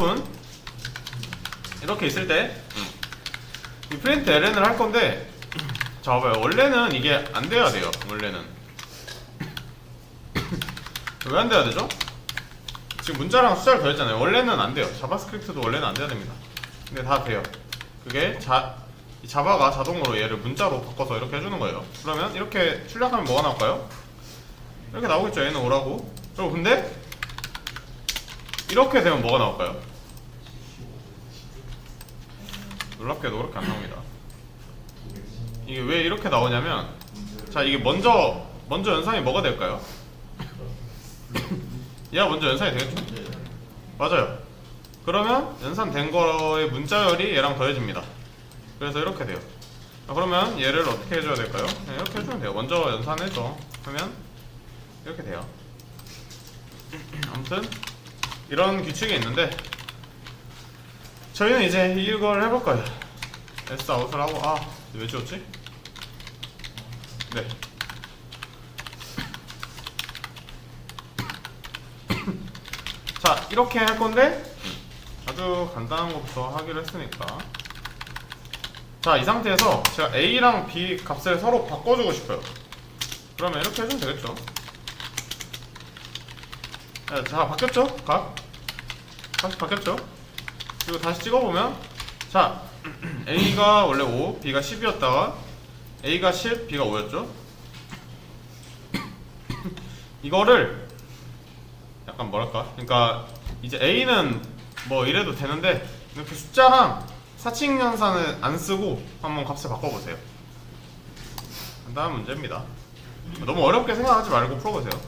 여러분 이렇게 있을 때 이 프린트 ln을 할 건데 자 봐봐요. 원래는 이게 안 돼야 돼요 원래는. 왜 안 돼야 되죠? 지금 문자랑 숫자를 더했잖아요. 원래는 안 돼요. 자바스크립트도 원래는 안 돼야 됩니다. 근데 다 돼요. 그게 자, 이 자바가 자동으로 얘를 문자로 바꿔서 이렇게 해주는 거예요. 그러면 이렇게 출력하면 뭐가 나올까요? 이렇게 나오겠죠. 얘는 오라고. 그리고 근데 이렇게 되면 뭐가 나올까요? 놀랍게도 그렇게 안 나옵니다. 이게 왜 이렇게 나오냐면 자 이게 먼저 먼저 연산이 뭐가 될까요? 얘가 먼저 연산이 되겠죠? 맞아요. 그러면 연산된 거의 문자열이 얘랑 더해집니다. 그래서 이렇게 돼요. 자, 그러면 얘를 어떻게 해줘야 될까요? 네, 이렇게 해주면 돼요. 먼저 연산해줘. 하면 이렇게 돼요. 아무튼 이런 규칙이 있는데 저희는 이제 이걸 해볼 거예요. S 아웃을 하고 아왜 지웠지? 네. 자 이렇게 할 건데 아주 간단한 것부터 하기로 했으니까 자 이 상태에서 제가 A랑 B 값을 서로 바꿔주고 싶어요. 그러면 이렇게 해주면 되겠죠? 네, 자 바뀌었죠? 각 값이 바뀌었죠? 그리고 다시 찍어보면 자 A가 원래 5, B가 10이었다가 A가 10, B가 5였죠? 이거를 약간 뭐랄까 그러니까 이제 A는 뭐 이래도 되는데 이렇게 숫자랑 사칙 연산을 안 쓰고 한번 값을 바꿔보세요 간단한 문제입니다 너무 어렵게 생각하지 말고 풀어보세요